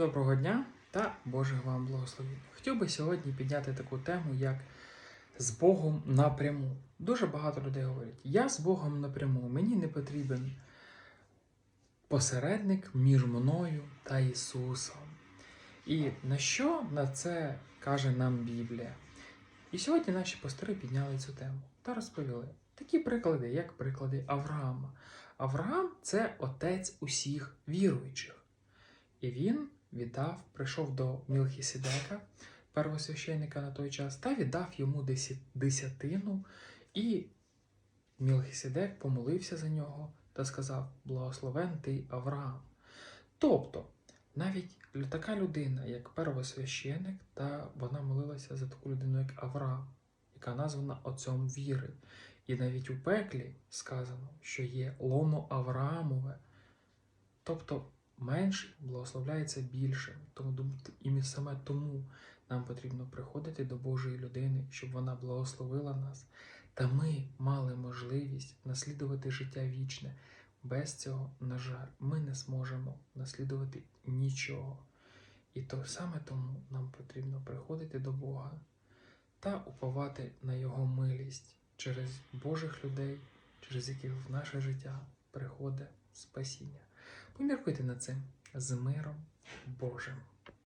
Доброго дня та Божих вам благословень. Хотів би сьогодні підняти таку тему, як з Богом напряму. Дуже багато людей говорять: я з Богом напряму, мені не потрібен посередник між мною та Ісусом. І на що на це каже нам Біблія? І сьогодні наші пастори підняли цю тему та розповіли такі приклади, як приклади Авраама. Авраам це отець усіх віруючих. І він віддав, прийшов до Мілхісідека, первосвященника на той час, та віддав йому десятину. І Мілхісідек помолився за нього та сказав: Благословен ти Авраам. Тобто, навіть така людина, як первосвященик, та вона молилася за таку людину, як Авраам, яка названа отцом віри. І навіть у пеклі сказано, що є лоно Авраамове. Тобто менший благословляється більшим. Тому і саме тому нам потрібно приходити до Божої людини, щоб вона благословила нас. Та ми мали можливість наслідувати життя вічне. Без цього, на жаль, ми не зможемо наслідувати нічого. І то саме тому нам потрібно приходити до Бога та уповати на Його милість через Божих людей, через яких в наше життя приходить спасіння. Поміркуйте над цим з миром Божим.